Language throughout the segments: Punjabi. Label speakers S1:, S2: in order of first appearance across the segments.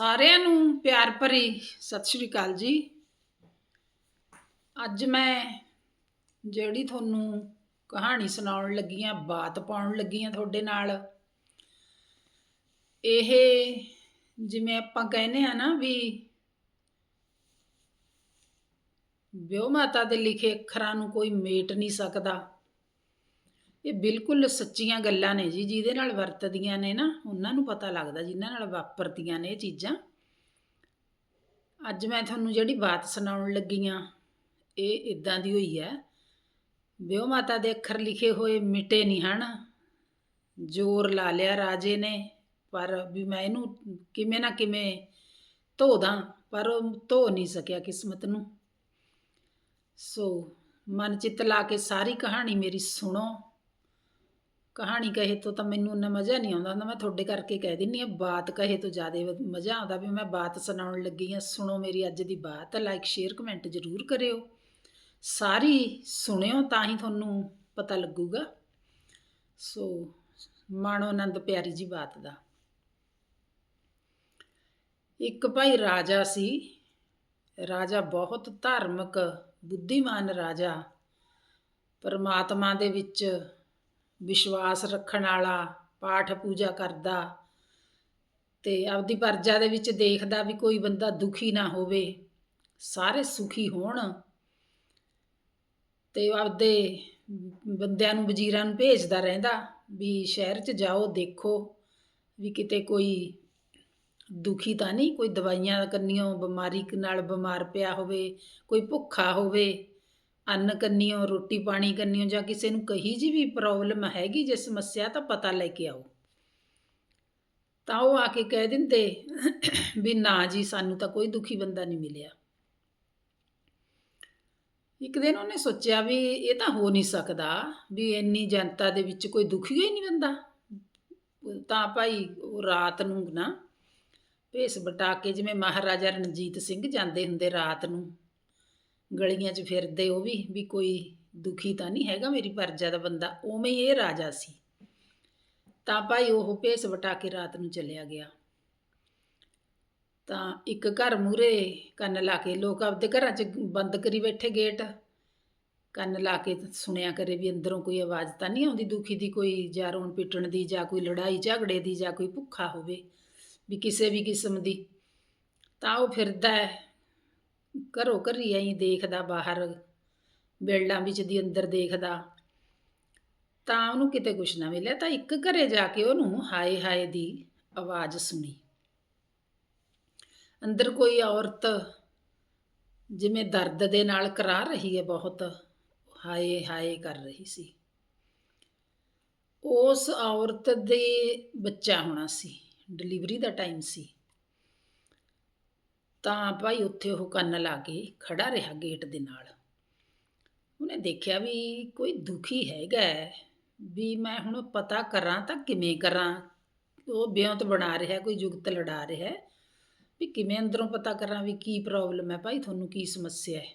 S1: ਸਾਰਿਆਂ ਨੂੰ ਪਿਆਰ ਭਰੀ ਸਤਿ ਸ਼੍ਰੀ ਅਕਾਲ ਜੀ। ਅੱਜ ਮੈਂ ਜਿਹੜੀ ਤੁਹਾਨੂੰ ਕਹਾਣੀ ਸੁਣਾਉਣ ਲੱਗੀ ਆ ਬਾਤ ਪਾਉਣ ਲੱਗੀ ਆ ਤੁਹਾਡੇ ਨਾਲ, ਇਹ ਜਿਵੇਂ ਆਪਾਂ ਕਹਿੰਦੇ ਆ ਨਾ ਵੀ ਵਿਉ ਮਾਤਾ ਦੇ ਲਿਖੇ ਅੱਖਰਾਂ ਨੂੰ ਕੋਈ ਮੇਟ ਨਹੀਂ ਸਕਦਾ। ਇਹ ਬਿਲਕੁਲ ਸੱਚੀਆਂ ਗੱਲਾਂ ਨੇ ਜੀ, ਜਿਹਦੇ ਨਾਲ ਵਰਤਦੀਆਂ ਨੇ ਨਾ, ਉਹਨਾਂ ਨੂੰ ਪਤਾ ਲੱਗਦਾ ਜਿਨ੍ਹਾਂ ਨਾਲ ਵਾਪਰਦੀਆਂ ਨੇ ਇਹ ਚੀਜ਼ਾਂ। ਅੱਜ ਮੈਂ ਤੁਹਾਨੂੰ ਜਿਹੜੀ ਬਾਤ ਸੁਣਾਉਣ ਲੱਗੀ ਆ ਇਹ ਇਦਾਂ ਦੀ ਹੋਈ ਹੈ। ਵਿਉ ਮਾਤਾ ਦੇ ਅੱਖਰ ਲਿਖੇ ਹੋਏ ਮਿਟੇ ਨਹੀਂ ਹਨ, ਜ਼ੋਰ ਲਾ ਲਿਆ ਰਾਜੇ ਨੇ, ਪਰ ਵੀ ਮੈਂ ਇਹਨੂੰ ਕਿਵੇਂ ਨਾ ਕਿਵੇਂ ਧੋ ਦਾਂ, ਪਰ ਉਹ ਧੋ ਨਹੀਂ ਸਕਿਆ ਕਿਸਮਤ ਨੂੰ। ਸੋ ਮਨ ਚਿੱਤ ਲਾ ਕੇ ਸਾਰੀ ਕਹਾਣੀ ਮੇਰੀ ਸੁਣੋ। ਕਹਾਣੀ ਕਹੇ ਤੋਂ ਤਾਂ ਮੈਨੂੰ ਇੰਨਾ ਮਜ਼ਾ ਨਹੀਂ ਆਉਂਦਾ ਹੁੰਦਾ। ਮੈਂ ਤੁਹਾਡੇ ਕਰਕੇ ਕਹਿ ਦਿੰਨੀ ਆ ਬਾਤ ਕਹੇ ਤੋਂ ਜ਼ਿਆਦਾ ਮਜ਼ਾ ਆਉਂਦਾ ਵੀ ਮੈਂ ਬਾਤ ਸੁਣਾਉਣ ਲੱਗੀ ਆ ਸੁਣੋ ਮੇਰੀ ਅੱਜ ਦੀ ਬਾਤ ਲਾਈਕ ਸ਼ੇਅਰ ਕਮੈਂਟ ਜ਼ਰੂਰ ਕਰਿਓ। ਸਾਰੀ ਸੁਣਿਓ ਤਾਂ ਹੀ ਤੁਹਾਨੂੰ ਪਤਾ ਲੱਗੂਗਾ। ਸੋ, ਮਾਣੋ ਆਨੰਦ ਪਿਆਰੀ ਜੀ ਬਾਤ ਦਾ। ਇੱਕ ਭਾਈ ਰਾਜਾ ਸੀ। ਰਾਜਾ ਬਹੁਤ ਧਾਰਮਿਕ, ਬੁੱਧੀਮਾਨ ਰਾਜਾ। ਪਰਮਾਤਮਾ ਦੇ ਵਿੱਚ ਵਿਸ਼ਵਾਸ ਰੱਖਣ ਵਾਲਾ, ਪਾਠ ਪੂਜਾ ਕਰਦਾ ਤੇ ਆਪਦੀ ਪਰਜਾ ਦੇ ਵਿੱਚ ਦੇਖਦਾ ਵੀ ਕੋਈ ਬੰਦਾ ਦੁਖੀ ਨਾ ਹੋਵੇ, ਸਾਰੇ ਸੁਖੀ ਹੋਣ ਤੇ ਆਪਦੇ ਬੰਦਿਆਂ ਨੂੰ, ਵਜ਼ੀਰਾਂ ਨੂੰ ਭੇਜਦਾ ਰਹਿੰਦਾ ਵੀ ਸ਼ਹਿਰ 'ਚ ਜਾਓ, ਦੇਖੋ ਵੀ ਕਿਤੇ ਕੋਈ ਦੁਖੀ ਤਾਂ ਨਹੀਂ, ਕੋਈ ਦਵਾਈਆਂ ਕੰਨੀਓ ਬਿਮਾਰੀ ਨਾਲ ਬਿਮਾਰ ਪਿਆ ਹੋਵੇ, ਕੋਈ ਭੁੱਖਾ ਹੋਵੇ। ਅੰਨ ਕੰਨੀਓ, ਰੋਟੀ ਪਾਣੀ ਕੰਨੀਓ ਜਾਂ ਕਿਸੇ ਨੂੰ ਕਹੀ ਜੀ ਵੀ ਪ੍ਰੋਬਲਮ ਹੈਗੀ, ਜੇ ਸਮੱਸਿਆ ਤਾਂ ਪਤਾ ਲੈ ਕੇ ਆਓ। ਤਾਂ ਉਹ ਆ ਕੇ ਕਹਿ ਦਿੰਦੇ ਵੀ ਨਾ ਜੀ, ਸਾਨੂੰ ਤਾਂ ਕੋਈ ਦੁਖੀ ਬੰਦਾ ਨਹੀਂ ਮਿਲਿਆ। ਇੱਕ ਦਿਨ ਉਹਨੇ ਸੋਚਿਆ ਵੀ ਇਹ ਤਾਂ ਹੋ ਨਹੀਂ ਸਕਦਾ ਵੀ ਇੰਨੀ ਜਨਤਾ ਦੇ ਵਿੱਚ ਕੋਈ ਦੁਖੀ ਹੀ ਨਹੀਂ ਬੰਦਾ। ਤਾਂ ਭਾਈ ਉਹ ਰਾਤ ਨੂੰ ਨਾ ਭੇਸ ਬਟਾ ਕੇ ਜਿਵੇਂ ਮਹਾਰਾਜਾ ਰਣਜੀਤ ਸਿੰਘ ਜਾਂਦੇ ਹੁੰਦੇ ਰਾਤ ਨੂੰ। ਗਲੀਆਂ 'ਚ ਫਿਰਦੇ ਉਹ ਵੀ ਵੀ ਕੋਈ ਦੁਖੀ ਤਾਂ ਨਹੀਂ ਹੈਗਾ ਮੇਰੀ ਪਰਜਾ ਦਾ ਬੰਦਾ, ਉਵੇਂ ਇਹ ਰਾਜਾ ਸੀ। ਤਾਂ ਭਾਈ ਉਹ ਭੇਸ ਵਟਾ ਕੇ ਰਾਤ ਨੂੰ ਚਲਿਆ ਗਿਆ। ਤਾਂ ਇੱਕ ਘਰ ਮੂਰੇ ਕੰਨ ਲਾ ਕੇ ਲੋਕ ਆਪਦੇ ਘਰਾਂ 'ਚ ਬੰਦ ਕਰੀ ਬੈਠੇ ਗੇਟ। ਕੰਨ ਲਾ ਕੇ ਸੁਣਿਆ ਕਰੇ ਵੀ ਅੰਦਰੋਂ ਕੋਈ ਆਵਾਜ਼ ਤਾਂ ਨਹੀਂ ਆਉਂਦੀ ਦੁਖੀ ਦੀ, ਕੋਈ ਜਾਂ ਰੋਣ ਪਿੱਟਣ ਦੀ, ਜਾਂ ਕੋਈ ਲੜਾਈ ਝਗੜੇ ਦੀ, ਜਾਂ ਕੋਈ ਭੁੱਖਾ ਹੋਵੇ, ਵੀ ਕਿਸੇ ਵੀ ਕਿਸਮ ਦੀ। ਤਾਂ ਉਹ ਫਿਰਦਾ ਹੈ ਘਰੋਂ ਘਰੀ ਐਂ ਦੇਖਦਾ ਬਾਹਰ ਬਿਲਡਾਂ ਵਿੱਚ ਦੀ ਅੰਦਰ ਦੇਖਦਾ। ਤਾਂ ਉਹਨੂੰ ਕਿਤੇ ਕੁਛ ਨਾ ਮਿਲਿਆ, ਤਾਂ ਇੱਕ ਘਰੇ ਜਾ ਕੇ ਉਹਨੂੰ ਹਾਏ ਹਾਏ ਦੀ ਆਵਾਜ਼ ਸੁਣੀ। ਅੰਦਰ ਕੋਈ ਔਰਤ ਜਿਵੇਂ ਦਰਦ ਦੇ ਨਾਲ ਕਰਾ ਰਹੀ ਹੈ ਬਹੁਤ, ਹਾਏ ਹਾਏ ਕਰ ਰਹੀ ਸੀ। ਉਸ ਔਰਤ ਦੇ ਬੱਚਾ ਹੋਣਾ ਸੀ, ਡਿਲੀਵਰੀ ਦਾ ਟਾਈਮ ਸੀ। ਤਾਂ ਭਾਈ ਉੱਥੇ ਉਹ ਕੰਨ ਲਾ ਕੇ ਖੜਾ ਰਿਹਾ ਗੇਟ ਦੇ ਨਾਲ। ਉਹਨੇ ਦੇਖਿਆ ਵੀ ਕੋਈ ਦੁਖੀ ਹੈਗਾ ਵੀ ਮੈਂ ਹੁਣ ਪਤਾ ਕਰਾਂ ਤਾਂ ਕਿਵੇਂ ਕਰਾਂ। ਉਹ ਬਿਉਂਤ ਬਣਾ ਰਿਹਾ, ਕੋਈ ਜੁਗਤ ਲੜਾ ਰਿਹਾ ਵੀ ਕਿਵੇਂ ਅੰਦਰੋਂ ਪਤਾ ਕਰਾਂ ਵੀ ਕੀ ਪ੍ਰੋਬਲਮ ਹੈ, ਭਾਈ ਤੁਹਾਨੂੰ ਕੀ ਸਮੱਸਿਆ ਹੈ।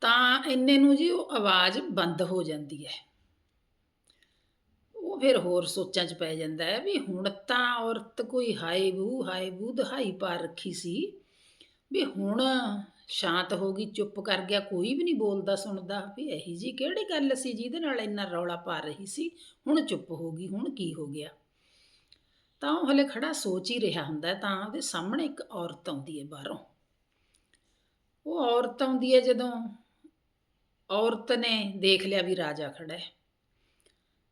S1: ਤਾਂ ਇੰਨੇ ਨੂੰ ਜੀ ਉਹ ਆਵਾਜ਼ ਬੰਦ ਹੋ ਜਾਂਦੀ ਹੈ। ਉਹ ਫਿਰ ਹੋਰ ਸੋਚਾਂ 'ਚ ਪੈ ਜਾਂਦਾ ਹੈ ਵੀ ਹੁਣ ਤਾਂ ਔਰਤ ਕੋਈ ਹਾਏ ਬੂ ਹਾਏ ਬੂ ਦਹਾਈ ਪਾ ਰੱਖੀ ਸੀ। ਵੀ ਹੁਣ ਸ਼ਾਂਤ ਹੋ ਗਈ, ਚੁੱਪ ਕਰ ਗਿਆ, ਕੋਈ ਵੀ ਨਹੀਂ ਬੋਲਦਾ, ਸੁਣਦਾ। ਵੀ ਇਹੀ ਜੀ ਕਿਹੜੀ ਗੱਲ ਸੀ ਜਿਹਦੇ ਨਾਲ ਇੰਨਾ ਰੌਲਾ ਪਾ ਰਹੀ ਸੀ? ਹੁਣ ਚੁੱਪ ਹੋ ਗਈ, ਹੁਣ ਕੀ ਹੋ ਗਿਆ? ਤਾਂ ਉਹ ਹਲੇ ਖੜਾ ਸੋਚ ਹੀ ਰਿਹਾ ਹੁੰਦਾ ਤਾਂ ਉਹਦੇ ਸਾਹਮਣੇ ਇੱਕ ਔਰਤ ਆਉਂਦੀ ਹੈ ਬਾਹਰੋਂ। ਉਹ ਔਰਤ ਆਉਂਦੀ ਹੈ ਜਦੋਂ ਔਰਤ ਨੇ ਦੇਖ ਲਿਆ ਵੀ ਰਾਜਾ ਖੜਾ ਹੈ।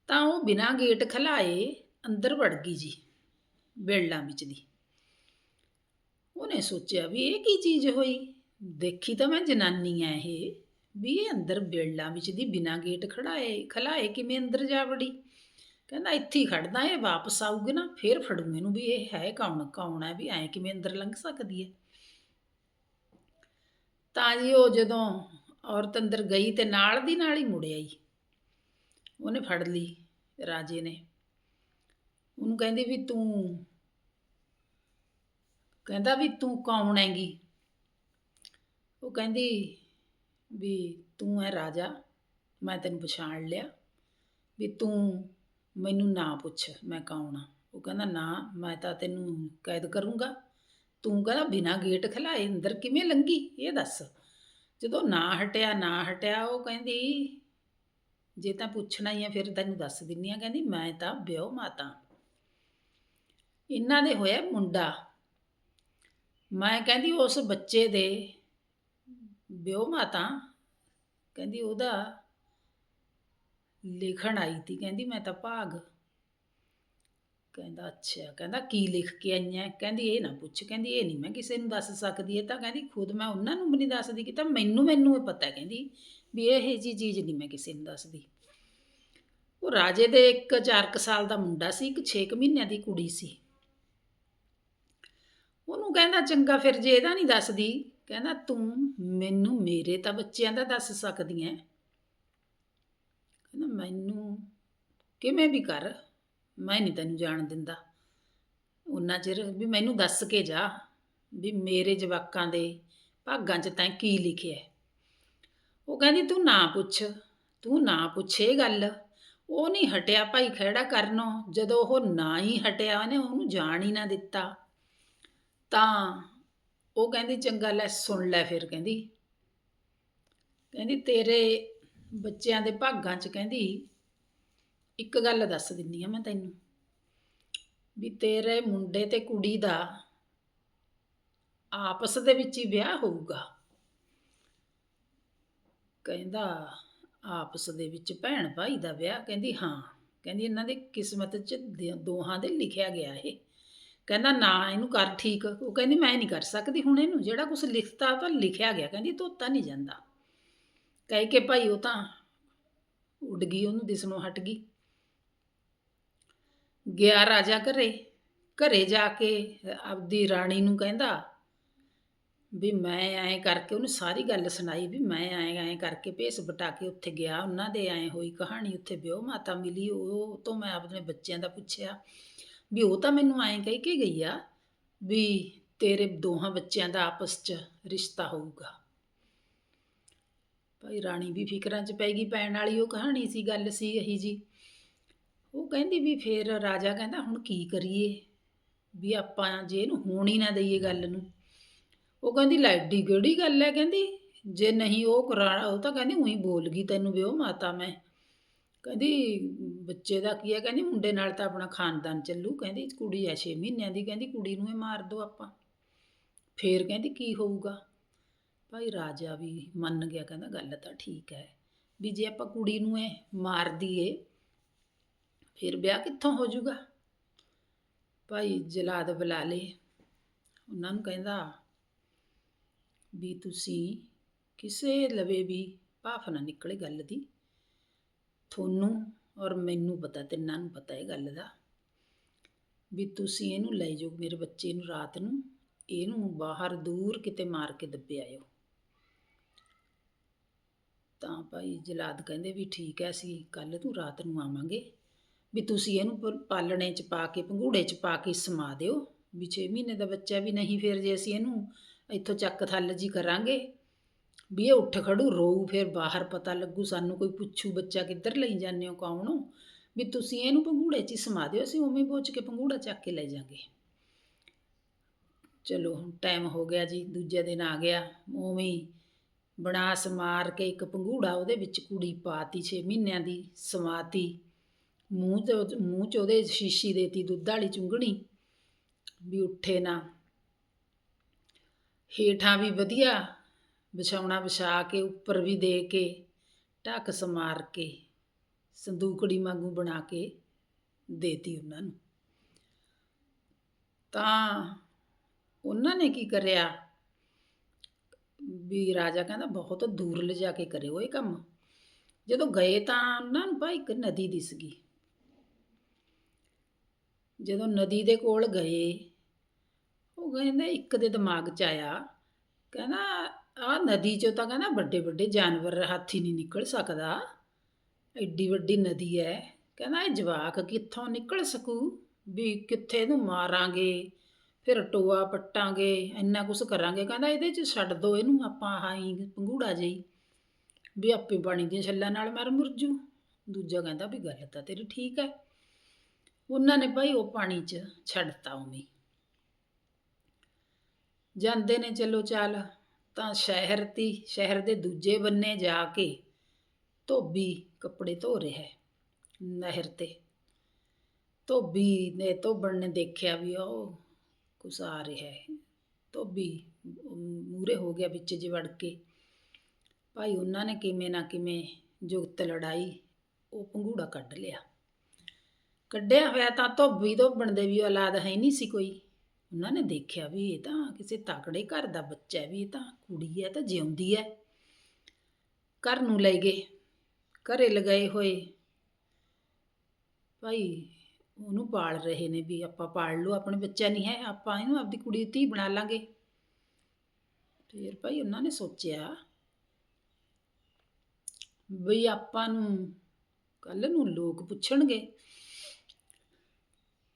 S1: ਤਾਂ ਉਹ ਬਿਨਾਂ ਗੇਟ ਖਲਾਏ ਅੰਦਰ ਵੜ ਗਈ ਜੀ ਬੇੜਾਂ ਵਿੱਚ ਦੀ। ਉਹਨੇ ਸੋਚਿਆ ਵੀ ਇਹ ਕੀ ਚੀਜ਼ ਹੋਈ? ਦੇਖੀ ਤਾਂ ਮੈਂ ਜਨਾਨੀ ਆ ਇਹ, ਵੀ ਇਹ ਅੰਦਰ ਬੇੜਾਂ ਵਿੱਚ ਦੀ ਬਿਨਾਂ ਗੇਟ ਖੜਾਏ, ਖਲਾਏ ਕਿਵੇਂ ਅੰਦਰ ਜਾ ਵੜੀ? ਕਹਿੰਦਾ, ਇੱਥੇ ਹੀ ਖੜਦਾ, ਇਹ ਵਾਪਸ ਆਊਗੇ ਨਾ, ਫੇਰ ਫੜੂ ਇਹਨੂੰ ਵੀ, ਇਹ ਹੈ ਕੌਣ ਕੌਣ ਹੈ ਵੀ ਐ ਕਿਵੇਂ ਅੰਦਰ ਲੰਘ ਸਕਦੀ ਹੈ ਤਾਂ ਜੀ ਉਹ ਜਦੋਂ ਔਰਤ ਅੰਦਰ ਗਈ ਤੇ ਨਾਲ ਦੀ ਨਾਲ ਹੀ ਮੁੜ ਆਈ। ਉਹਨੇ ਫੜ ਲਈ। ਰਾਜੇ ਨੇ। ਉਹਨੂੰ ਕਹਿੰਦੀ ਵੀ ਤੂੰ, ਕਹਿੰਦਾ ਵੀ ਤੂੰ ਕੌਣ ਹੈਗੀ? ਉਹ ਕਹਿੰਦੀ ਵੀ ਤੂੰ ਹੈ ਰਾਜਾ, ਮੈਂ ਤੈਨੂੰ ਪਛਾਣ ਲਿਆ। ਵੀ ਤੂੰ ਮੈਨੂੰ ਨਾ ਪੁੱਛ, ਮੈਂ ਕੌਣ ਆ? ਉਹ ਕਹਿੰਦਾ, ਨਾ, ਮੈਂ ਤਾਂ ਤੈਨੂੰ ਕੈਦ ਕਰੂੰਗਾ। ਤੂੰ ਕਹਿੰਦਾ, ਬਿਨਾਂ ਗੇਟ ਖਲਾਏ ਅੰਦਰ ਕਿਵੇਂ ਲੰਗੀ ਇਹ ਦੱਸ। ਜਦੋਂ ਨਾ ਹਟਿਆ ਨਾ ਹਟਿਆ, ਉਹ ਕਹਿੰਦੀ ਜੇ ਤਾਂ ਪੁੱਛਣਾ ਹੀ ਆ, ਫਿਰ ਤੈਨੂੰ ਦੱਸ ਦਿੰਨੀ ਆ, ਕਹਿੰਦੀ ਮੈਂ ਤਾਂ ਵਿਆਹ ਮਾਤਾ। ਇਹਨਾਂ ਦੇ ਹੋਇਆ ਮੁੰਡਾ। ਮੈਂ ਕਹਿੰਦੀ ਉਸ ਬੱਚੇ ਦੇ ਵਿਆਹ ਮਾਤਾ, ਕਹਿੰਦੀ ਉਹਦਾ ਲਿਖਣ ਆਈ ਤੀ, ਕਹਿੰਦੀ ਮੈਂ ਤਾਂ ਭਾਗ। ਕਹਿੰਦਾ ਅੱਛਾ, ਕਹਿੰਦਾ ਕੀ ਲਿਖ ਕੇ ਆਈਆਂ? ਕਹਿੰਦੀ ਇਹ ਨਾ ਪੁੱਛ, ਕਹਿੰਦੀ ਇਹ ਨਹੀਂ ਮੈਂ ਕਿਸੇ ਨੂੰ ਦੱਸ ਸਕਦੀ, ਇਹ ਤਾਂ ਕਹਿੰਦੀ ਖੁਦ ਮੈਂ ਉਹਨਾਂ ਨੂੰ ਵੀ ਨਹੀਂ ਦੱਸਦੀ, ਕਿ ਤਾਂ ਮੈਨੂੰ ਮੈਨੂੰ ਇਹ ਪਤਾ ਕਹਿੰਦੀ ਵੀ ਇਹ ਜੀ ਚੀਜ਼ ਨਹੀਂ ਮੈਂ ਕਿਸੇ ਨੂੰ ਦੱਸਦੀ। ਉਹ ਰਾਜੇ ਦੇ ਇੱਕ 4 ਸਾਲ ਦਾ ਮੁੰਡਾ ਸੀ, ਇੱਕ 6 ਮਹੀਨਿਆਂ ਦੀ ਕੁੜੀ ਸੀ। ਉਹਨੂੰ ਕਹਿੰਦਾ, ਚੰਗਾ ਫਿਰ ਜੇ ਇਹਦਾ ਨਹੀਂ ਦੱਸਦੀ, ਕਹਿੰਦਾ, ਤੂੰ ਮੈਨੂੰ ਮੇਰੇ ਤਾਂ ਬੱਚਿਆਂ ਦਾ ਦੱਸ ਸਕਦੀ ਐ ਕਹਿੰਦਾ, ਮੈਨੂੰ ਕਿਵੇਂ ਵੀ ਕਰ, ਮੈਂ ਨਹੀਂ ਤੈਨੂੰ ਜਾਣ ਦਿੰਦਾ। ਉਹਨਾਂ ਚਿਰ ਵੀ ਮੈਨੂੰ ਦੱਸ ਕੇ ਜਾ ਵੀ ਮੇਰੇ ਜਵਾਕਾਂ ਦੇ ਭਾਗਾਂ 'ਚ ਤੈਂ ਕੀ ਲਿਖਿਆ ਉਹ ਕਹਿੰਦੀ, ਤੂੰ ਨਾ ਪੁੱਛ, ਤੂੰ ਨਾ ਪੁੱਛੇ ਗੱਲ। ਉਹ ਨਹੀਂ ਹਟਿਆ ਭਾਈ ਖੜਾ ਕਰਨੋਂ ਜਦੋਂ ਉਹ ਨਾ ਹੀ ਹਟਿਆ ਉਹਨੇ ਉਹਨੂੰ ਜਾਣ ਹੀ ਨਾ ਦਿੱਤਾ। ਤਾਂ ਉਹ ਕਹਿੰਦੀ, ਚੰਗਾ ਲੈ, ਸੁਣ ਲੈ ਫਿਰ। ਕਹਿੰਦੀ। ਕਹਿੰਦੀ, ਤੇਰੇ ਬੱਚਿਆਂ ਦੇ ਭਾਗਾਂ 'ਚ ਕਹਿੰਦੀ, ਇੱਕ ਗੱਲ ਦੱਸ ਦਿੰਨੀ ਆ ਮੈਂ ਤੈਨੂੰ। ਵੀ ਤੇਰੇ ਮੁੰਡੇ ਤੇ ਕੁੜੀ ਦਾ ਆਪਸ ਦੇ ਵਿੱਚ ਹੀ ਵਿਆਹ ਹੋਊਗਾ। ਕਹਿੰਦਾ ਆਪਸ ਦੇ ਵਿੱਚ ਭੈਣ ਭਾਈ ਦਾ ਵਿਆਹ? ਕਹਿੰਦੀ, ਹਾਂ। ਕਹਿੰਦੀ, ਇਹਨਾਂ ਦੀ ਕਿਸਮਤ 'ਚ ਦ- ਦੋਹਾਂ ਦੇ ਲਿਖਿਆ ਗਿਆ ਇਹ। ਕਹਿੰਦਾ, ਨਾ, ਇਹਨੂੰ ਕਰ ਠੀਕ। ਉਹ ਕਹਿੰਦੀ, ਮੈਂ ਨਹੀਂ ਕਰ ਸਕਦੀ ਹੁਣ ਇਹਨੂੰ। ਜਿਹੜਾ ਕੁਝ ਲਿਖਤਾ ਤਾਂ ਲਿਖਿਆ ਗਿਆ। ਕਹਿੰਦੀ, ਧੋਤਾ ਨਹੀਂ ਜਾਂਦਾ। ਕਹਿ ਕੇ ਭਾਈ ਉਹ ਤਾਂ ਉੱਡ ਗਈ, ਉਹਨੂੰ ਦਿਸਣੋਂ ਹਟ ਗਈ। ਗਿਆ ਰਾਜਾ ਘਰੇ। ਘਰੇ ਜਾ ਕੇ ਆਪਦੀ ਰਾਣੀ ਨੂੰ ਕਹਿੰਦਾ ਵੀ ਮੈਂ ਐਂ ਕਰਕੇ ਉਹਨੂੰ ਸਾਰੀ ਗੱਲ ਸੁਣਾਈ ਵੀ ਮੈਂ ਐਂ ਐਂ ਕਰਕੇ ਭੇਸ ਬਟਾ ਕੇ ਉੱਥੇ ਗਿਆ, ਉਹਨਾਂ ਦੇ ਐਂ ਹੋਈ ਕਹਾਣੀ ਉੱਥੇ ਵਿਆਹ ਮਾਤਾ ਮਿਲੀ, ਉਹ ਤੋਂ ਮੈਂ ਆਪਣੇ ਬੱਚਿਆਂ ਦਾ ਪੁੱਛਿਆ ਵੀ ਉਹ ਤਾਂ ਮੈਨੂੰ ਐਂ ਕਹਿ ਕੇ ਗਈ ਆ ਵੀ ਤੇਰੇ ਦੋਹਾਂ ਬੱਚਿਆਂ ਦਾ ਆਪਸ 'ਚ ਰਿਸ਼ਤਾ ਹੋਊਗਾ। ਭਾਈ ਰਾਣੀ ਵੀ ਫਿਕਰਾਂ 'ਚ ਪੈ ਗਈ, ਪੈਣ ਵਾਲੀ ਉਹ ਕਹਾਣੀ ਸੀ, ਗੱਲ ਸੀ ਇਹੀ ਜੀ। ਉਹ ਕਹਿੰਦੀ ਵੀ ਫੇਰ ਰਾਜਾ ਕਹਿੰਦਾ ਹੁਣ ਕੀ ਕਰੀਏ? ਵੀ ਆਪਾਂ ਜੇ ਇਹਨੂੰ ਹੋਣ ਹੀ ਨਾ ਦਈਏ ਗੱਲ ਨੂੰ। ਉਹ ਕਹਿੰਦੀ ਲਾਈਡੀ ਕਿਹੜੀ ਗੱਲ ਹੈ ਕਹਿੰਦੀ, ਜੇ ਨਹੀਂ ਉਹ ਕਰਾ ਉਹ ਤਾਂ ਕਹਿੰਦੀ ਉਹੀ ਬੋਲ ਗਈ ਤੈਨੂੰ ਵਿਆਹ ਮਾਤਾ ਮੈਂ। ਕਹਿੰਦੀ, ਬੱਚੇ ਦਾ ਕੀ ਹੈ ਕਹਿੰਦੀ, ਮੁੰਡੇ ਨਾਲ ਤਾਂ ਆਪਣਾ ਖਾਨਦਾਨ ਚੱਲੂ। ਕਹਿੰਦੀ, ਕੁੜੀ ਐ 6 ਮਹੀਨਿਆਂ ਦੀ। ਕਹਿੰਦੀ, ਕੁੜੀ ਨੂੰ ਇਹ ਮਾਰ ਦੋ ਆਪਾਂ। ਫੇਰ ਕਹਿੰਦੀ, ਕੀ ਹੋਊਗਾ? ਭਾਈ ਰਾਜਾ ਵੀ ਮੰਨ ਗਿਆ, ਕਹਿੰਦਾ, ਗੱਲ ਤਾਂ ਠੀਕ ਹੈ ਵੀ ਜੇ ਆਪਾਂ ਕੁੜੀ ਨੂੰ ਇਹ ਮਾਰ ਦਈਏ, ਫਿਰ ਵਿਆਹ ਕਿੱਥੋਂ ਹੋ ਜਾਊਗਾ ਭਾਈ ਜਲਾਦ ਬੁਲਾ ਲੇ ਉਹਨਾਂ ਨੂੰ ਕਹਿੰਦਾ ਵੀ ਤੁਸੀਂ ਕਿਸੇ ਲਵੇ ਵੀ ਭਾਫ ਨਾ ਨਿਕਲੇ ਗੱਲ ਦੀ। ਤੁਹਾਨੂੰ ਔਰ ਮੈਨੂੰ ਪਤਾ ਤਿੰਨਾਂ ਨੂੰ ਪਤਾ ਇਹ ਗੱਲ ਦਾ ਵੀ ਤੁਸੀਂ ਇਹਨੂੰ ਲੈ ਜਾਓ ਮੇਰੇ ਬੱਚੇ ਨੂੰ ਰਾਤ ਨੂੰ, ਇਹਨੂੰ ਬਾਹਰ ਦੂਰ ਕਿਤੇ ਮਾਰ ਕੇ ਦੱਬੇ ਆਇਓ। ਤਾਂ ਭਾਈ ਜਲਾਦ ਕਹਿੰਦੇ ਵੀ ਠੀਕ ਹੈ ਅਸੀਂ ਕੱਲ ਤੂੰ ਰਾਤ ਨੂੰ ਆਵਾਂਗੇ, ਵੀ ਤੁਸੀਂ ਇਹਨੂੰ ਪ- ਪਾਲਣੇ ਚ ਪਾ ਕੇ, ਪੰਘੂੜੇ ਚ ਪਾ ਕੇ ਸਮਾ ਦਿਓ, ਵੀ 6 ਮਹੀਨੇ ਦਾ ਬੱਚਾ ਵੀ ਨਹੀਂ ਫਿਰ ਜੇ ਅਸੀਂ ਇਹਨੂੰ ਇੱਥੋਂ ਚੱਕ ਥੱਲ ਜੀ ਕਰਾਂਗੇ। ਵੀ ਇਹ ਉੱਠ ਖੜੂ, ਰੋਊ, ਫਿਰ ਬਾਹਰ ਪਤਾ ਲੱਗੂ, ਸਾਨੂੰ ਕੋਈ ਪੁੱਛੂ, ਬੱਚਾ ਕਿੱਧਰ ਲਈ ਜਾਂਦੇ ਹੋ, ਕੌਣ ਹੋ? ਵੀ ਤੁਸੀਂ ਇਹਨੂੰ ਪੰਗੂੜੇ 'ਚ ਹੀ ਸਮਾ ਦਿਓ, ਅਸੀਂ ਉਵੇਂ ਹੀ ਕੇ ਪੰਗੂੜਾ ਚੱਕ ਕੇ ਲੈ ਜਾਾਂਗੇ। ਚਲੋ, ਹੁਣ ਟਾਈਮ ਹੋ ਗਿਆ ਜੀ, ਦੂਜੇ ਦਿਨ ਆ ਗਿਆ। ਉਵੇਂ ਬਣਾਸ ਮਾਰ ਕੇ ਇੱਕ ਪੰਘੂੜਾ ਉਹਦੇ ਵਿੱਚ ਕੁੜੀ ਪਾਤੀ 6 ਮਹੀਨਿਆਂ ਦੀ ਸਮਾਤੀ। ਮੂੰਹ ਤੇ ਮੂੰਹ 'ਚ ਉਹਦੇ ਸ਼ੀਸ਼ੀ ਦੇਤੀ ਦੁੱਧ ਵਾਲੀ ਚੁੰਗਣੀ। ਵੀ ਉੱਠੇ ਨਾ। ਹੇਠਾਂ ਵੀ ਵਧੀਆ, ਵਿਛਾਉਣਾ ਵਿਛਾ ਕੇ, ਉੱਪਰ ਵੀ ਦੇ ਕੇ, ਢੱਕ ਸਮਾਰ ਕੇ, ਸੰਦੂਕੜੀ ਵਾਂਗੂ ਬਣਾ ਕੇ ਦੇਤੀ ਉਹਨਾਂ ਨੂੰ। ਤਾਂ ਉਹਨਾਂ ਨੇ ਕੀ ਕਰਿਆ? ਵੀ ਰਾਜਾ ਕਹਿੰਦਾ, ਬਹੁਤ ਦੂਰ ਲਿਜਾ ਕੇ ਕਰਿਓ ਇਹ ਕੰਮ। ਜਦੋਂ ਗਏ ਤਾਂ ਉਹਨਾਂ ਨੂੰ ਭਾਈ ਇੱਕ ਨਦੀ ਦਿਸ ਗਈ। ਜਦੋਂ ਨਦੀ ਦੇ ਕੋਲ ਗਏ ਉਹ ਕਹਿੰਦੇ ਇੱਕ ਦੇ ਦਿਮਾਗ 'ਚ ਆਇਆ, ਕਹਿੰਦਾ ਆ ਨਦੀ 'ਚੋਂ ਤਾਂ ਕਹਿੰਦਾ ਵੱਡੇ ਵੱਡੇ ਜਾਨਵਰ ਹਾਥੀ ਨਹੀਂ ਨਿਕਲ ਸਕਦਾ, ਐਡੀ ਵੱਡੀ ਨਦੀ ਹੈ ਕਹਿੰਦਾ ਇਹ ਜਵਾਕ ਕਿੱਥੋਂ ਨਿਕਲ ਸਕੂ, ਵੀ ਕਿੱਥੇ ਇਹਨੂੰ ਮਾਰਾਂਗੇ, ਫਿਰ ਟੋਆ ਪੱਟਾਂਗੇ, ਇੰਨਾ ਕੁਛ ਕਰਾਂਗੇ, ਕਹਿੰਦਾ ਇਹਦੇ 'ਚ ਛੱਡ ਦੋ ਇਹਨੂੰ, ਆਪਾਂ ਹਾਈ ਪੰਗੂੜਾ ਜਿਹੀ ਵੀ ਆਪੇ ਪਾਣੀ ਦੀਆਂ ਛੱਲਾਂ ਨਾਲ ਮਰ ਮੁਰਜੂ, ਦੂਜਾ ਕਹਿੰਦਾ ਵੀ ਗੱਲ ਤਾਂ ਤੇਰੀ ਠੀਕ ਹੈ ਉਹਨਾਂ ਨੇ ਭਾਈ ਉਹ ਪਾਣੀ 'ਚ ਛੱਡਤਾ ਉਵੇਂ ਜਾਂਦੇ ਨੇ ਚਲੋ ਚੱਲ, ਤਾਂ ਸ਼ਹਿਰ ਤੀ ਸ਼ਹਿਰ ਦੇ ਦੂਜੇ ਬੰਨੇ ਜਾ ਕੇ ਧੋਬੀ ਕੱਪੜੇ ਧੋ ਰਿਹਾ ਹੈ ਨਹਿਰ ਤੇ। ਧੋਬੀ ਨੇ ਧੋਬਣ ਨੇ ਦੇਖਿਆ ਵੀ ਉਹ ਕੁਛ ਆ ਰਿਹਾ ਹੈ। ਧੋਬੀ ਮੂਰੇ ਹੋ ਗਿਆ ਵਿੱਚ ਜੇ ਵੜ ਕੇ। ਭਾਈ ਉਹਨਾਂ ਨੇ ਕਿਵੇਂ ਨਾ ਕਿਵੇਂ ਜੁਗਤ ਲੜਾਈ, ਉਹ ਪੰਗੂੜਾ ਕੱਢ ਲਿਆ। ਕੱਢਿਆ ਹੋਇਆ ਤਾਂ ਧੋਬੀ ਧੋਬਣ ਦੇ ਵੀ ਔਲਾਦ ਹੈ ਨਹੀਂ ਸੀ ਕੋਈ। ਉਹਨਾਂ ਨੇ ਦੇਖਿਆ ਵੀ ਇਹ ਤਾਂ ਕਿਸੇ ਤਕੜੇ ਘਰ ਦਾ ਬੱਚਾ ਹੈ ਵੀ ਇਹ ਤਾਂ ਕੁੜੀ ਹੈ ਤਾਂ ਜਿਉਂਦੀ ਹੈ। ਘਰ ਨੂੰ ਲੈ ਗਏ, ਘਰੇ ਲਗਾਏ ਹੋਏ। ਭਾਈ, ਉਹਨੂੰ ਪਾਲ ਰਹੇ ਨੇ ਵੀ ਆਪਾਂ ਪਾਲ ਲਓ, ਆਪਣੇ ਬੱਚਾ ਨਹੀਂ ਹੈ, ਆਪਾਂ ਇਹਨੂੰ ਆਪਦੀ ਕੁੜੀ ਧੀ ਬਣਾ ਲਾਂਗੇ। ਫਿਰ ਭਾਈ ਉਹਨਾਂ ਨੇ ਸੋਚਿਆ ਵੀ ਆਪਾਂ ਨੂੰ, ਕੱਲ ਨੂੰ ਲੋਕ ਪੁੱਛਣਗੇ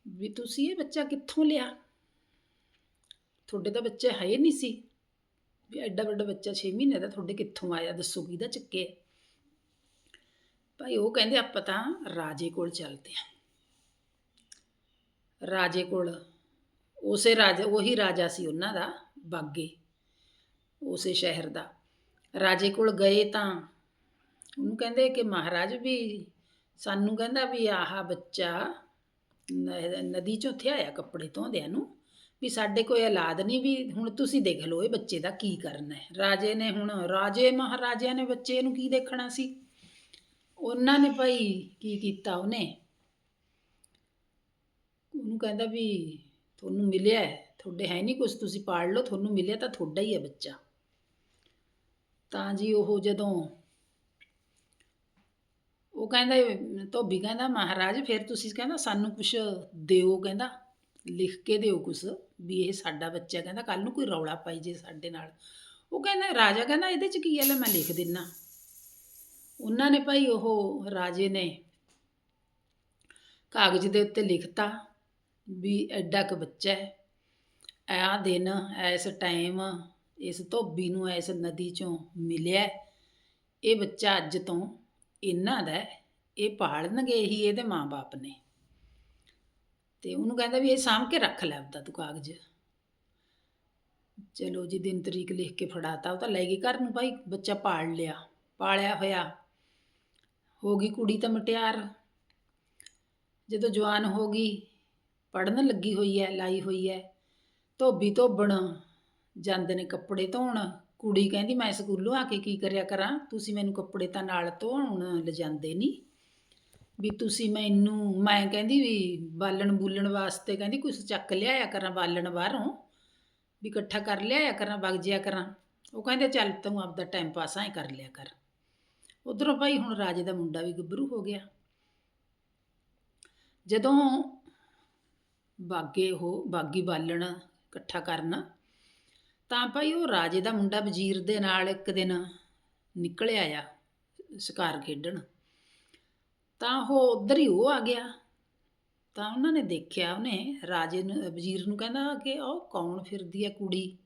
S1: ਵੀ ਤੁਸੀਂ ਇਹ ਬੱਚਾ ਕਿੱਥੋਂ ਲਿਆ? ਤੁਹਾਡੇ ਤਾਂ ਬੱਚਾ ਹੈ ਹੀ ਨਹੀਂ ਸੀ। ਵੀ ਐਡਾ ਵੱਡਾ ਬੱਚਾ 6 ਮਹੀਨੇ ਦਾ ਤੁਹਾਡੇ ਕਿੱਥੋਂ ਆਇਆ, ਦੱਸੋ ਕਿਹਦਾ ਚੱਕੇ ਭਾਈ ਉਹ ਕਹਿੰਦੇ ਆਪਾਂ ਤਾਂ ਰਾਜੇ ਕੋਲ ਚੱਲਦੇ ਆ ਰਾਜੇ ਕੋਲ, ਉਸੇ ਰਾਜਾ, ਉਹੀ ਰਾਜਾ ਸੀ ਉਹਨਾਂ ਦਾ, ਬਾਗੇ, ਉਸੇ ਸ਼ਹਿਰ ਦਾ। ਰਾਜੇ ਕੋਲ ਗਏ ਤਾਂ ਉਹਨੂੰ ਕਹਿੰਦੇ ਕਿ ਮਹਾਰਾਜ ਵੀ ਸਾਨੂੰ ਕਹਿੰਦਾ ਵੀ ਆਹ ਬੱਚਾ ਨਦੀ ਚੋਂ ਥਿਆਇਆ ਕੱਪੜੇ ਧੋਂਦਿਆਂ ਨੂੰ। ਵੀ ਸਾਡੇ ਕੋਈ ਔਲਾਦ ਨਹੀਂ ਵੀ ਹੁਣ ਤੁਸੀਂ ਦੇਖ ਲਓ ਇਹ ਬੱਚੇ ਦਾ ਕੀ ਕਰਨਾ ਹੈ। ਰਾਜੇ ਨੇ ਹੁਣ, ਰਾਜੇ ਮਹਾਰਾਜਿਆਂ ਨੇ ਬੱਚੇ ਨੂੰ ਕੀ ਦੇਖਣਾ ਸੀ? ਉਹਨਾਂ ਨੇ ਭਾਈ ਕੀ ਕੀਤਾ ਉਹਨੇ? ਉਹਨੂੰ ਕਹਿੰਦਾ ਵੀ ਤੁਹਾਨੂੰ ਮਿਲਿਆ ਹੈ, ਤੁਹਾਡੇ ਹੈ ਨਹੀਂ ਕੁਝ ਤੁਸੀਂ ਪਾੜ ਲਓ, ਤੁਹਾਨੂੰ ਮਿਲਿਆ ਤਾਂ ਤੁਹਾਡਾ ਹੀ ਹੈ ਬੱਚਾ। ਤਾਂ ਜੀ ਉਹ ਜਦੋਂ ਉਹ ਕਹਿੰਦਾ, ਧੋਬੀ ਕਹਿੰਦਾ, ਮਹਾਰਾਜ ਫਿਰ ਤੁਸੀਂ ਕਹਿੰਦਾ ਸਾਨੂੰ ਕੁਝ ਦਿਓ ਕਹਿੰਦਾ। ਲਿਖ ਕੇ ਦਿਓ ਕੁਛ ਵੀ ਇਹ ਸਾਡਾ ਬੱਚਾ ਕਹਿੰਦਾ ਕੱਲ ਨੂੰ ਕੋਈ ਰੌਲਾ ਪਾਈ ਜੇ ਸਾਡੇ ਨਾਲ। ਉਹ ਕਹਿੰਦਾ, ਰਾਜਾ ਕਹਿੰਦਾ, ਇਹਦੇ ਚ ਕੀ ਹੈ? ਲੈ ਮੈਂ ਲਿਖ ਦਿੰਨਾ। ਉਹਨਾਂ ਨੇ ਭਾਈ ਉਹ ਰਾਜੇ ਨੇ ਕਾਗਜ਼ ਦੇ ਉੱਤੇ ਲਿਖਤਾ ਵੀ ਐਡਾ ਕੁ ਬੱਚਾ ਹੈ। ਆ ਦਿਨ, ਇਸ ਟਾਈਮ ਇਸ ਧੋਬੀ ਨੂੰ ਇਸ ਨਦੀ ਚੋਂ ਮਿਲਿਆ ਇਹ ਬੱਚਾ ਅੱਜ ਤੋਂ ਇਹਨਾਂ ਦਾ ਇਹ ਪਾਲਣਗੇ ਹੀ ਇਹਦੇ ਮਾਂ-ਬਾਪ ਨੇ। ਤੇ ਉਹਨੂੰ ਕਹਿੰਦਾ ਵੀ ਇਹ ਸਾਂਭ ਕੇ ਰੱਖ ਲੈ ਆਪਦਾ ਤੂੰ ਕਾਗਜ਼। ਚਲੋ ਜੀ, ਦਿਨ ਤਰੀਕ ਲਿਖ ਕੇ ਫੜਾਤਾ, ਉਹ ਤਾਂ ਲੈ ਗਈ ਘਰ ਨੂੰ ਭਾਈ, ਬੱਚਾ ਪਾਲ ਲਿਆ, ਪਾਲਿਆ ਹੋਇਆ। ਹੋ ਗਈ ਕੁੜੀ ਤਾਂ ਮਟਿਆਰ। ਜਦੋਂ ਜਵਾਨ ਹੋ ਗਈ ਪੜਨ ਲੱਗੀ ਹੋਈ ਹੈ ਲਾਈ ਹੋਈ ਹੈ ਧੋਬੀ ਧੋਬਣ, ਜਾਂਦੇ ਨੇ ਕੱਪੜੇ ਧੋਣ। ਕੁੜੀ ਕਹਿੰਦੀ, ਮੈਂ ਸਕੂਲੋਂ ਆ ਕੇ ਕੀ ਕਰਿਆ ਕਰਾਂ? ਤੁਸੀਂ ਮੈਨੂੰ ਕੱਪੜੇ ਤਾਂ ਨਾਲ ਧੋਣ, ਲਿਜਾਂਦੇ ਨਹੀਂ ਵੀ ਤੁਸੀਂ ਮੈਨੂੰ, ਮੈਂ ਕਹਿੰਦੀ ਵੀ ਬਾਲਣ ਬੂਲਣ ਵਾਸਤੇ ਕਹਿੰਦੀ ਕੁਛ ਚੱਕ ਲਿਆਇਆ ਕਰਾਂ ਬਾਲਣ ਬਾਹਰੋਂ, ਵੀ ਇਕੱਠਾ ਕਰ ਲਿਆਇਆ ਕਰਾਂ, ਵਗ ਜਿਆ ਕਰਾਂ। ਉਹ ਕਹਿੰਦੇ ਚੱਲ ਤੂੰ ਆਪਦਾ ਟਾਈਮ ਪਾਸ ਐ ਕਰ ਲਿਆ ਕਰ। ਉਧਰੋਂ ਭਾਈ ਹੁਣ ਰਾਜੇ ਦਾ ਮੁੰਡਾ ਵੀ ਗੱਭਰੂ ਹੋ ਗਿਆ। ਜਦੋਂ ਬਾਗੇ ਉਹ ਬਾਗੀ ਬਾਲਣ ਇਕੱਠਾ ਕਰਨ, ਤਾਂ ਭਾਈ ਉਹ ਰਾਜੇ ਦਾ ਮੁੰਡਾ ਵਜ਼ੀਰ ਦੇ ਨਾਲ ਇੱਕ ਦਿਨ ਨਿਕਲ ਆਇਆ ਸ਼ਿਕਾਰ ਖੇਡਣ। ਤਾਂ ਉਹ ਉਧਰ ਹੀ ਉਹ ਆ ਗਿਆ। ਤਾਂ ਉਹਨਾਂ ਨੇ ਦੇਖਿਆ, ਉਹਨੇ ਰਾਜੇ ਨੂੰ, ਵਜ਼ੀਰ ਨੂੰ ਕਹਿੰਦਾ ਕਿ ਉਹ ਕੌਣ ਫਿਰਦੀ ਹੈ ਕੁੜੀ?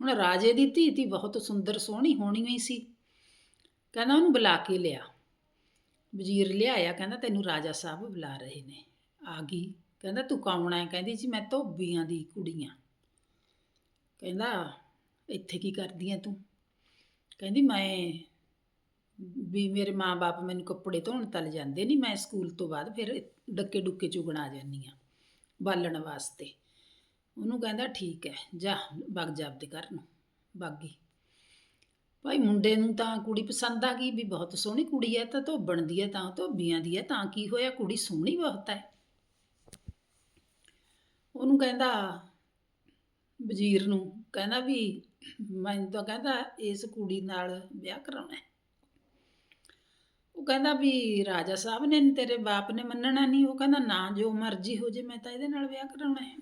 S1: ਹੁਣ ਰਾਜੇ ਦੀ ਧੀ ਧੀ ਬਹੁਤ ਸੁੰਦਰ ਸੋਹਣੀ ਹੋਣੀ ਹੋਈ ਸੀ। ਕਹਿੰਦਾ ਉਹਨੂੰ ਬੁਲਾ ਕੇ ਲਿਆ। ਵਜ਼ੀਰ ਲਿਆਇਆ, ਕਹਿੰਦਾ ਤੈਨੂੰ ਰਾਜਾ ਸਾਹਿਬ ਬੁਲਾ ਰਹੇ ਨੇ। ਆ ਗਈ। ਕਹਿੰਦਾ ਤੂੰ ਕੌਣ ਹੈ ਕਹਿੰਦੀ ਜੀ ਮੈਂ ਧੋਬੀਆਂ ਦੀ ਕੁੜੀ ਆਂ। ਕਹਿੰਦਾ, ਇੱਥੇ ਕੀ ਕਰਦੀ ਐ ਤੂੰ? ਕਹਿੰਦੀ ਮੈਂ ਵੀ ਮੇਰੇ ਮਾਂ-ਬਾਪ ਮੈਨੂੰ ਕੱਪੜੇ ਧੋਣ ਤਲ ਜਾਂਦੇ ਨਹੀਂ ਮੈਂ ਸਕੂਲ ਤੋਂ ਬਾਅਦ ਫਿਰ ਡੱਕੇ ਡੁੱਕੇ ਚੁਗਣ ਆ ਜਾਂਦੀ ਆ ਬਾਲਣ ਵਾਸਤੇ। ਉਹਨੂੰ ਕਹਿੰਦਾ, ਠੀਕ ਹੈ, ਜਾ ਵਗ ਜਾ ਆਪਦੇ ਘਰ ਨੂੰ, ਬਾਗੀ। ਭਾਈ ਮੁੰਡੇ ਨੂੰ ਤਾਂ ਕੁੜੀ ਪਸੰਦ ਆ ਗਈ ਵੀ ਬਹੁਤ ਸੋਹਣੀ ਕੁੜੀ ਹੈ, ਤਾਂ ਧੋਬਣ ਦੀ ਹੈ, ਤਾਂ ਧੋਬੀਆਂ ਦੀ ਹੈ, ਤਾਂ ਕੀ ਹੋਇਆ, ਕੁੜੀ ਸੋਹਣੀ ਬਹੁਤ ਹੈ। ਉਹਨੂੰ ਕਹਿੰਦਾ, ਵਜ਼ੀਰ ਨੂੰ, ਕਹਿੰਦਾ ਵੀ, ਮੈਨੂੰ ਤਾਂ ਕਹਿੰਦਾ, ਇਸ ਕੁੜੀ ਨਾਲ ਵਿਆਹ ਕਰਾਉਣਾ ਉਹ ਕਹਿੰਦਾ ਵੀ ਰਾਜਾ ਸਾਹਿਬ ਨੇ ਨੀ, ਤੇਰੇ ਬਾਪ ਨੇ ਮੰਨਣਾ ਨਹੀਂ ਉਹ ਕਹਿੰਦਾ ਨਾ, ਜੋ ਮਰਜ਼ੀ ਹੋ ਜੇ, ਮੈਂ ਤਾਂ ਇਹਦੇ ਨਾਲ ਵਿਆਹ ਕਰਾਉਣਾ ਹੈ।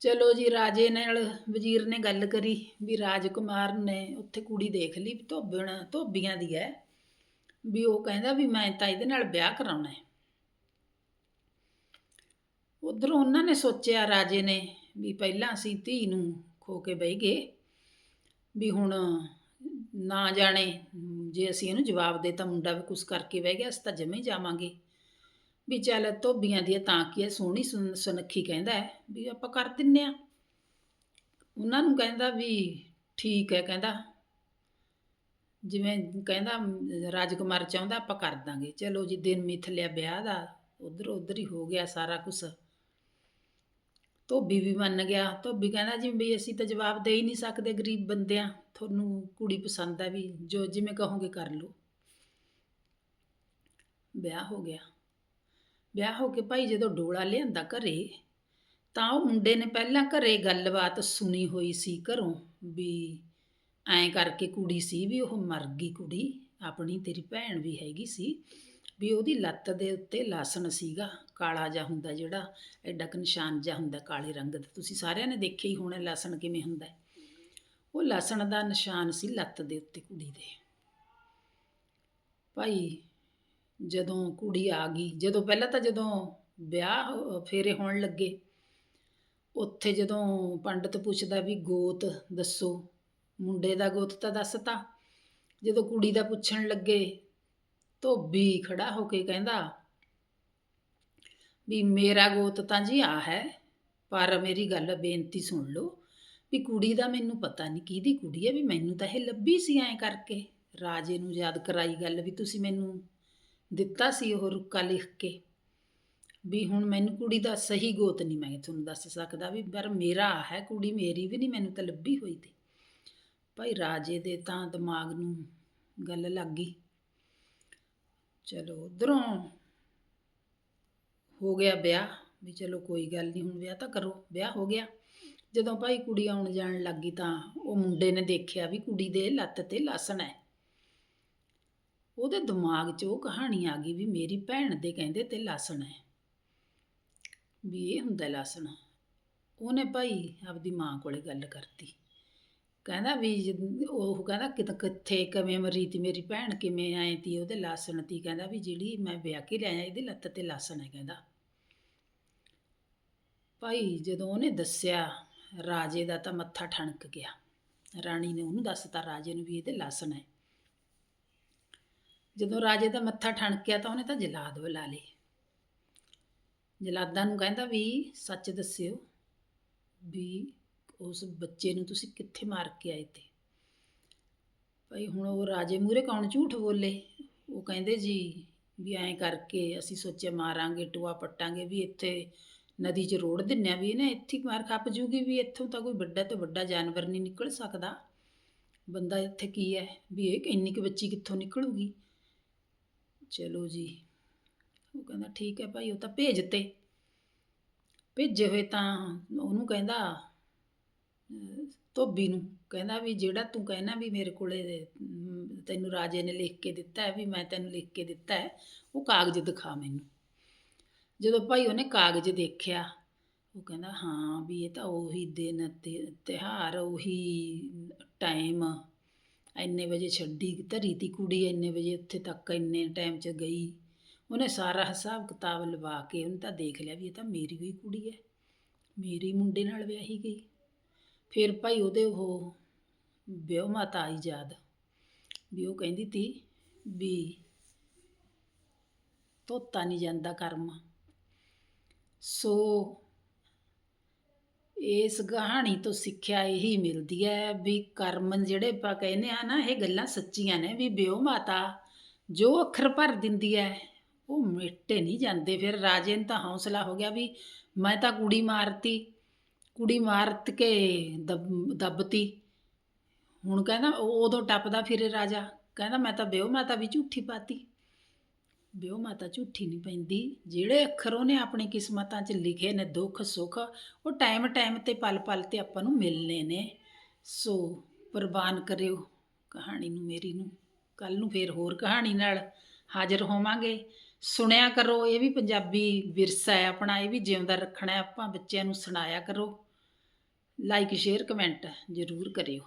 S1: ਚਲੋ ਜੀ, ਰਾਜੇ ਨਾਲ ਵਜ਼ੀਰ ਨੇ ਗੱਲ ਕਰੀ ਵੀ ਰਾਜਕੁਮਾਰ ਨੇ ਉੱਥੇ ਕੁੜੀ ਦੇਖ ਲਈ ਵੀ ਧੋਬਣ, ਧੋਬੀਆਂ ਦੀ ਹੈ, ਵੀ ਉਹ ਕਹਿੰਦਾ ਵੀ ਮੈਂ ਤਾਂ ਇਹਦੇ ਨਾਲ ਵਿਆਹ ਕਰਾਉਣਾ ਹੈ। ਉਧਰੋਂ ਉਹਨਾਂ ਨੇ ਸੋਚਿਆ, ਰਾਜੇ ਨੇ ਵੀ ਪਹਿਲਾਂ ਅਸੀਂ ਧੀ ਨੂੰ ਖੋ ਕੇ ਬਹਿ ਗਏ, ਵੀ ਹੁਣ ਨਾ ਜਾਣੇ। ਜੇ ਅਸੀਂ ਇਹਨੂੰ ਜਵਾਬ ਦੇ ਤਾਂ ਮੁੰਡਾ ਵੀ ਕੁਛ ਕਰਕੇ ਬਹਿ ਗਿਆ ਅਸੀਂ ਤਾਂ ਜਮੇ ਜਾਵਾਂਗੇ। ਵੀ ਚੱਲ ਧੋਬੀਆਂ ਦੀ ਤਾਂ ਕੀ ਹੈ ਸੋਹਣੀ ਸੁਨ- ਸੁਨੱਖੀ ਕਹਿੰਦਾ ਹੈ ਵੀ ਆਪਾਂ ਕਰ ਦਿੰਨੇ ਆ ਉਹਨਾਂ ਨੂੰ ਕਹਿੰਦਾ ਵੀ ਠੀਕ ਹੈ ਕਹਿੰਦਾ। ਜਿਵੇਂ ਕਹਿੰਦਾ ਅਮ, ਰਾਜਕੁਮਾਰ ਚਾਹੁੰਦਾ ਆਪਾਂ ਕਰ ਦਾਂਗੇ। ਚਲੋ ਜੀ ਦਿਨ ਮਿਥ ਲਿਆ ਵਿਆਹ ਦਾ ਉਧਰ ਉਧਰ ਹੀ ਹੋ ਗਿਆ ਸਾਰਾ ਕੁਝ ਧੋਬੀ ਵੀ ਮੰਨ ਗਿਆ। ਧੋਬੀ ਕਹਿੰਦਾ ਜੀ ਵੀ ਅਸੀਂ ਤਾਂ ਜਵਾਬ ਦੇ ਹੀ ਨਹੀਂ ਸਕਦੇ ਗਰੀਬ ਬੰਦਿਆਂ। ਤੁਹਾਨੂੰ ਕੁੜੀ ਪਸੰਦ ਹੈ ਵੀ ਜੋ ਜਿਵੇਂ ਕਹੋਗੇ ਕਰ ਲਓ। ਵਿਆਹ ਹੋ ਗਿਆ। ਵਿਆਹ ਹੋ ਕੇ ਭਾਈ ਜਦੋਂ ਡੋਲਾ ਲਿਆਂਦਾ ਘਰੇ, ਤਾਂ ਉਹ ਮੁੰਡੇ ਨੇ ਪਹਿਲਾਂ ਘਰੇ ਗੱਲਬਾਤ ਸੁਣੀ ਹੋਈ ਸੀ ਘਰੋਂ ਵੀ ਐਂ ਕਰਕੇ ਕੁੜੀ ਸੀ ਵੀ ਉਹ ਮਰ ਗਈ ਕੁੜੀ, ਆਪਣੀ ਤੇਰੀ ਭੈਣ ਵੀ ਹੈਗੀ ਸੀ। ਵੀ ਉਹਦੀ ਲੱਤ ਦੇ ਉੱਤੇ ਲਾਸਣ ਸੀਗਾ, ਕਾਲਾ ਜਿਹਾ ਹੁੰਦਾ ਜਿਹੜਾ, ਐਡਾ ਕੁ ਨਿਸ਼ਾਨ ਜਿਹਾ ਹੁੰਦਾ ਕਾਲੇ ਰੰਗ ਦਾ। ਤੁਸੀਂ ਸਾਰਿਆਂ ਨੇ ਦੇਖਿਆ ਹੀ ਹੋਣਾ ਲਾਸਣ ਕਿਵੇਂ ਹੁੰਦਾ। ਉਹ ਲਾਸਣ ਦਾ ਨਿਸ਼ਾਨ ਸੀ ਲੱਤ ਦੇ ਉੱਤੇ ਕੁੜੀ ਦੇ। ਭਾਈ, ਜਦੋਂ ਕੁੜੀ ਆ ਗਈ, ਜਦੋਂ ਪਹਿਲਾਂ ਤਾਂ ਜਦੋਂ ਵਿਆਹ ਹੋ- ਫੇਰੇ ਹੋਣ ਲੱਗੇ, ਉੱਥੇ ਜਦੋਂ ਪੰਡਤ ਪੁੱਛਦਾ ਵੀ ਗੋਤ ਦੱਸੋ, ਮੁੰਡੇ ਦਾ ਗੋਤ ਤਾਂ ਦੱਸਤਾ ਜਦੋਂ ਕੁੜੀ ਦਾ ਪੁੱਛਣ ਲੱਗੇ ਧੋਬੀ ਖੜਾ ਹੋ ਕੇ ਕਹਿੰਦਾ, ਵੀ ਮੇਰਾ ਗੋਤ ਤਾਂ ਜੀ ਆ ਹੈ, ਪਰ ਮੇਰੀ ਗੱਲ ਬੇਨਤੀ ਸੁਣ ਲਓ, ਵੀ ਕੁੜੀ ਦਾ ਮੈਨੂੰ ਪਤਾ ਨਹੀਂ ਕਿਹਦੀ ਕੁੜੀ ਹੈ, ਵੀ ਮੈਨੂੰ ਤਾਂ ਇਹ ਲੱਭੀ ਸੀ ਐਂ ਕਰਕੇ। ਰਾਜੇ ਨੂੰ ਯਾਦ ਕਰਾਈ ਗੱਲ ਵੀ ਤੁਸੀਂ ਮੈਨੂੰ ਦਿੱਤਾ ਸੀ ਉਹ ਰੁੱਕਾ ਲਿਖ ਕੇ, ਵੀ ਹੁਣ ਮੈਨੂੰ ਕੁੜੀ ਦਾ ਸਹੀ ਗੋਤ ਨਹੀਂ ਮੈਂ ਤੁਹਾਨੂੰ ਦੱਸ ਸਕਦਾ ਵੀ, ਪਰ ਮੇਰਾ ਹੈ, ਕੁੜੀ ਮੇਰੀ ਵੀ ਨਹੀਂ ਮੈਨੂੰ ਤਾਂ ਲੱਭੀ ਹੋਈ ਤੇ। ਭਾਈ ਰਾਜੇ ਦੇ ਤਾਂ ਦਿਮਾਗ ਨੂੰ ਗੱਲ ਲੱਗ ਗਈ। ਚਲੋ ਉਧਰੋਂ ਹੋ ਗਿਆ ਵਿਆਹ, ਵੀ ਚਲੋ ਕੋਈ ਗੱਲ ਨਹੀਂ ਹੁਣ ਵਿਆਹ ਤਾਂ ਕਰੋ, ਵਿਆਹ ਹੋ ਗਿਆ। ਜਦੋਂ ਭਾਈ ਕੁੜੀ ਆਉਣ ਜਾਣ ਲੱਗੀ ਤਾਂ ਉਹ ਮੁੰਡੇ ਨੇ ਦੇਖਿਆ ਵੀ ਕੁੜੀ ਦੇ ਲੱਤ ਤੇ ਲਸਣ ਹੈ ਉਹਦੇ ਦਿਮਾਗ 'ਚ ਉਹ ਕਹਾਣੀ ਆ ਗਈ ਵੀ ਮੇਰੀ ਭੈਣ ਦੇ ਕਹਿੰਦੇ ਤੇ ਲਾਸਣ ਹੈ ਵੀ ਇਹ ਹੁੰਦਾ ਲਾਸਣ। ਉਹਨੇ ਭਾਈ ਆਪਦੀ ਮਾਂ ਕੋਲੇ ਗੱਲ ਕਰਤੀ। ਕਹਿੰਦਾ ਵੀ ਜਦ- ਉਹ ਕਹਿੰਦਾ ਕਿਤ ਕਿੱਥੇ ਕਿਵੇਂ ਮਰੀ ਤੀ ਮੇਰੀ ਭੈਣ, ਕਿਵੇਂ ਆਏ ਤੀ ਉਹਦੇ ਲਾਸਣ ਤੀ। ਕਹਿੰਦਾ ਵੀ ਜਿਹੜੀ ਮੈਂ ਵਿਆਹ ਕੇ ਲਿਆਇਆ, ਇਹਦੇ ਲੱਤ ਤੇ ਲਾਸਣ ਹੈ ਕਹਿੰਦਾ। ਭਾਈ ਜਦੋਂ ਉਹਨੇ ਦੱਸਿਆ, ਰਾਜੇ ਦਾ ਤਾਂ ਮੱਥਾ ਠਣਕ ਗਿਆ। ਰਾਣੀ ਨੇ ਉਹਨੂੰ ਦੱਸਤਾ ਰਾਜੇ ਨੂੰ ਵੀ ਇਹਦੇ ਲਾਸਣ ਹੈ। ਜਦੋਂ ਰਾਜੇ ਦਾ ਮੱਥਾ ਠਣਕਿਆ ਤਾਂ ਉਹਨੇ ਤਾਂ ਜਲਾਦ ਬੁਲਾ ਲਏ ਜਲਾਦਾਂ ਨੂੰ ਕਹਿੰਦਾ ਵੀ ਸੱਚ ਦੱਸਿਓ ਵੀ ਉਸ ਬੱਚੇ ਨੂੰ ਤੁਸੀਂ ਕਿੱਥੇ ਮਾਰ ਕੇ ਆਏ ਤੇ? ਭਾਈ ਹੁਣ ਉਹ ਰਾਜੇ ਮੂਰੇ ਕੌਣ ਝੂਠ ਬੋਲੇ? ਉਹ ਕਹਿੰਦੇ ਜੀ ਵੀ ਐਂ ਕਰਕੇ ਅਸੀਂ ਸੋਚਿਆ ਮਾਰਾਂਗੇ, ਟੂਆ ਪੱਟਾਂਗੇ ਵੀ ਇੱਥੇ ਨਦੀ 'ਚ ਰੋੜ ਦਿੰਨੇ ਆ ਵੀ ਇਹਨੇ ਇੱਥੇ ਮਾਰ ਖੱਪ ਜੂਗੀ ਵੀ ਇੱਥੋਂ ਤਾਂ ਕੋਈ ਵੱਡਾ ਤੋਂ ਵੱਡਾ ਜਾਨਵਰ ਨਹੀਂ ਨਿਕਲ ਸਕਦਾ। ਬੰਦਾ ਇੱਥੇ ਕੀ ਹੈ? ਵੀ ਇਹ ਇੰਨੀ ਕੁ ਬੱਚੀ ਕਿੱਥੋਂ ਨਿਕਲੂਗੀ? ਚਲੋ ਜੀ, ਉਹ ਕਹਿੰਦਾ ਠੀਕ ਹੈ ਭਾਈ, ਉਹ ਤਾਂ ਭੇਜ ਤੇ ਭੇਜੇ ਹੋਏ ਤਾਂ ਉਹਨੂੰ ਕਹਿੰਦਾ ਧੋਬੀ ਨੂੰ ਕਹਿੰਦਾ ਵੀ ਜਿਹੜਾ ਤੂੰ ਕਹਿਣਾ ਵੀ ਮੇਰੇ ਕੋਲੇ ਤੈਨੂੰ ਰਾਜੇ ਨੇ ਲਿਖ ਕੇ ਦਿੱਤਾ ਹੈ, ਵੀ ਮੈਂ ਤੈਨੂੰ ਲਿਖ ਕੇ ਦਿੱਤਾ ਹੈ, ਉਹ ਕਾਗਜ਼ ਦਿਖਾ ਮੈਨੂੰ। ਜਦੋਂ ਭਾਈ ਉਹਨੇ ਕਾਗਜ਼ ਦੇਖਿਆ, ਉਹ ਕਹਿੰਦਾ, ਹਾਂ ਵੀ ਇਹ ਤਾਂ ਉਹੀ ਦਿਨ, ਤੇ, ਤਿਉਹਾਰ, ਉਹੀ ਟਾਈਮ ਇੰਨੇ ਵਜੇ ਛੱਡੀ, ਧਰੀ ਤੀ ਕੁੜੀ ਇੰਨੇ ਵਜੇ, ਉੱਥੇ ਤੱਕ ਇੰਨੇ ਟਾਈਮ 'ਚ ਗਈ। ਉਹਨੇ ਸਾਰਾ ਹਿਸਾਬ ਕਿਤਾਬ ਲਵਾ ਕੇ ਉਹਨੇ ਤਾਂ ਦੇਖ ਲਿਆ ਵੀ ਇਹ ਤਾਂ ਮੇਰੀ ਹੋਈ ਕੁੜੀ ਹੈ, ਮੇਰੀ ਮੁੰਡੇ ਨਾਲ ਵਿਆਹੀ ਗਈ। ਫਿਰ ਭਾਈ ਉਹਦੇ ਉਹ ਵਿਆਹ ਮਾਤਾ ਆਈ ਯਾਦ, ਵੀ ਉਹ ਕਹਿੰਦੀ ਤੀ ਵੀ ਧੋਤਾ ਨਹੀਂ ਜਾਂਦਾ ਕਰਮ। ਸੋ ਇਸ ਕਹਾਣੀ ਤੋਂ ਸਿੱਖਿਆ ਇਹੀ ਮਿਲਦੀ ਹੈ ਵੀ ਕਰਮ ਜਿਹੜੇ ਆਪਾਂ ਕਹਿੰਦੇ ਆ ਨਾ, ਇਹ ਗੱਲਾਂ ਸੱਚੀਆਂ ਨੇ ਵੀ ਬਿਓ ਮਾਤਾ ਜੋ ਅੱਖਰ ਭਰ ਦਿੰਦੀ ਹੈ, ਉਹ ਮਿਟੇ ਨਹੀਂ ਜਾਂਦੇ। ਫਿਰ ਰਾਜੇ ਨੂੰ ਤਾਂ ਹੌਸਲਾ ਹੋ ਗਿਆ ਵੀ ਮੈਂ ਤਾਂ ਕੁੜੀ ਮਾਰਤੀ। ਕੁੜੀ ਮਾਰਤ ਕੇ ਦਬ, ਦੱਬਤੀ। ਹੁਣ ਕਹਿੰਦਾ ਉਹ ਉਦੋਂ ਟੱਪਦਾ ਫਿਰੇ ਰਾਜਾ। ਕਹਿੰਦਾ ਮੈਂ ਤਾਂ ਬਿਓ ਮਾਤਾ ਵੀ ਝੂਠੀ ਪਾਤੀ। ਬਿਓ ਮਾਤਾ ਝੂਠੀ ਨਹੀਂ ਪੈਂਦੀ। ਜਿਹੜੇ ਅੱਖਰ ਉਹਨੇ ਆਪਣੀ ਕਿਸਮਤਾਂ 'ਚ ਲਿਖੇ ਨੇ ਦੁੱਖ, ਸੁੱਖ, ਉਹ ਟਾਈਮ ਟਾਈਮ ਤੇ ਪਲ ਪਲ ਤੇ ਆਪਾਂ ਨੂੰ ਮਿਲਨੇ ਨੇ। ਸੋ ਪ੍ਰਵਾਨ ਕਰਿਓ ਕਹਾਣੀ ਨੂੰ ਮੇਰੀ ਨੂੰ। ਕੱਲ ਨੂੰ ਫੇਰ ਹੋਰ ਕਹਾਣੀ ਨਾਲ ਹਾਜ਼ਰ ਹੋਵਾਂਗੇ। ਸੁਣਿਆ ਕਰੋ, ਇਹ ਵੀ ਪੰਜਾਬੀ ਵਿਰਸਾ ਹੈ ਆਪਣਾ। ਇਹ ਵੀ ਜਿਉਂਦਾ ਰੱਖਣਾ ਹੈ। ਆਪਾਂ ਬੱਚਿਆਂ ਨੂੰ ਸੁਣਾਇਆ ਕਰੋ। ਲਾਈਕ ਸ਼ੇਅਰ ਕਮੈਂਟ ਜ਼ਰੂਰ ਕਰਿਓ।